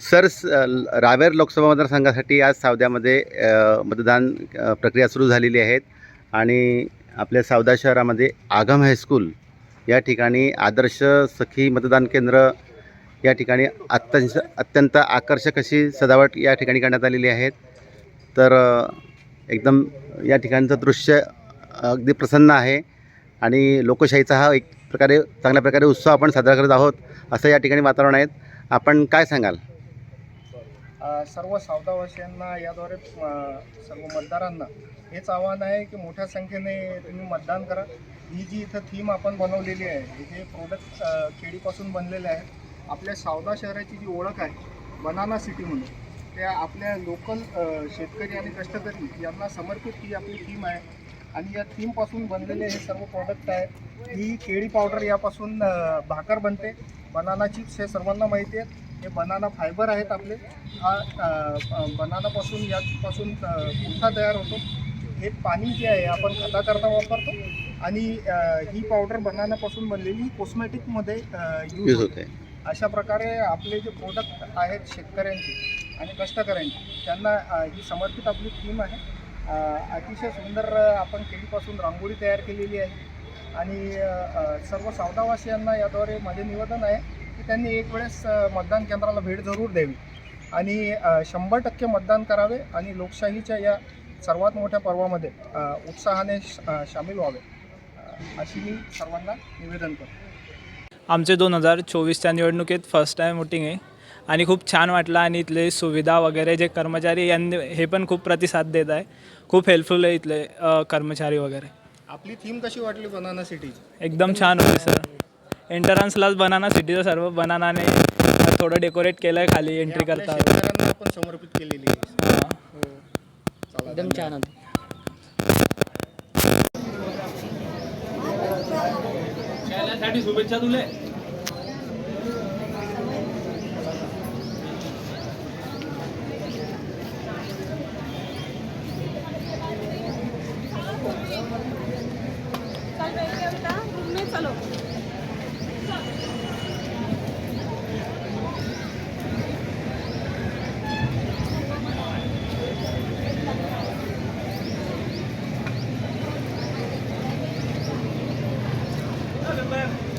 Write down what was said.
Sir स- ल- रावेर लोकसभा मतदारसंघासाठी आज सावद्यामध्ये मतदान प्रक्रिया सुरू झालेली आहेत. आणि आपल्या सावदा शहरामध्ये आगम हायस्कूल या ठिकाणी आदर्श सखी मतदान केंद्र या ठिकाणी अत्यंत अत्यंत आकर्षक अशी सजावट या ठिकाणी करण्यात आलेली आहे तर एकदम या ठिकाणचं दृश्य अगदी प्रसन्न आहे. आणि लोकशाहीचा हा एक प्रकारे चांगल्या प्रकारे उत्सव आपण साजरा करत आहोत असं या ठिकाणी वातावरण आहे. आपण काय सांगाल? सर्व सावदावासियांना याद्वारे सर्व मतदारांना हेच आव्हान आहे की मोठ्या संख्येने तुम्ही मतदान करा. ही जी इथं थीम आपण बनवलेली आहे हे प्रोडक्ट केळीपासून बनलेले आहेत. आपल्या सावदा शहराची जी ओळख आहे बनाना सिटी म्हणून त्या आपल्या लोकल शेतकरी आणि कष्टकरी यांना समर्पित ही आपली थीम आहे. आणि या थीमपासून बनलेले हे सर्व प्रॉडक्ट आहे ही केळी पावडर यापासून भाकर बनते. बनाना चिप्स हे सर्वांना माहिती आहेत. हे बनाना फायबर आहेत आपले. हा बनानापासून यापासून अ, पुठ्ठा तयार होतो. हे पाणी जे आहे आपण खताकरता वापरतो. आणि ही पावडर बनानापासून बनलेली कॉस्मेटिकमध्ये यूज यूज होते. अशा प्रकारे आपले जे प्रोडक्ट आहेत शेतकऱ्यांचे आणि कष्टकऱ्यांचे त्यांना ही समर्पित आपली थीम आहे. अतिशय सुंदर आपण केळीपासून रांगोळी तयार केलेली आहे. आणि सर्व सावदावासियांना याद्वारे माझे निवेदन आहे की त्यांनी एक वेळेस मतदान केंद्राला भेट जरूर द्यावी. आणि शंभर टक्के मतदान करावे आणि लोकशाहीच्या या सर्वात मोठ्या पर्वामध्ये उत्साहाने सामील व्हावे. अशी मी सर्वांना निवेदन करतो. आमचे दोन हजार चोवीसच्या निवडणुकीत फर्स्ट टाईम वोटिंग आहे. आणि खूप छान वाटलं आणि इथले सुविधा वगैरे जे कर्मचारी यांनी हे पण खूप प्रतिसाद देत आहे. खूप हेल्पफुल आहे इथले कर्मचारी वगैरे. आपली थीम कशी वाटली बनाना सिटीची एकदम छान होते सर एंट्रन्सलाच बनाना सिटीचं सर्व बनानाने थोडं डेकोरेट केलं आहे खाली एंट्री करता शेतकऱ्यांना आपण समर्पित केलेली आहे. चला एकदम छान होतं. शुभेच्छा तुले. Left.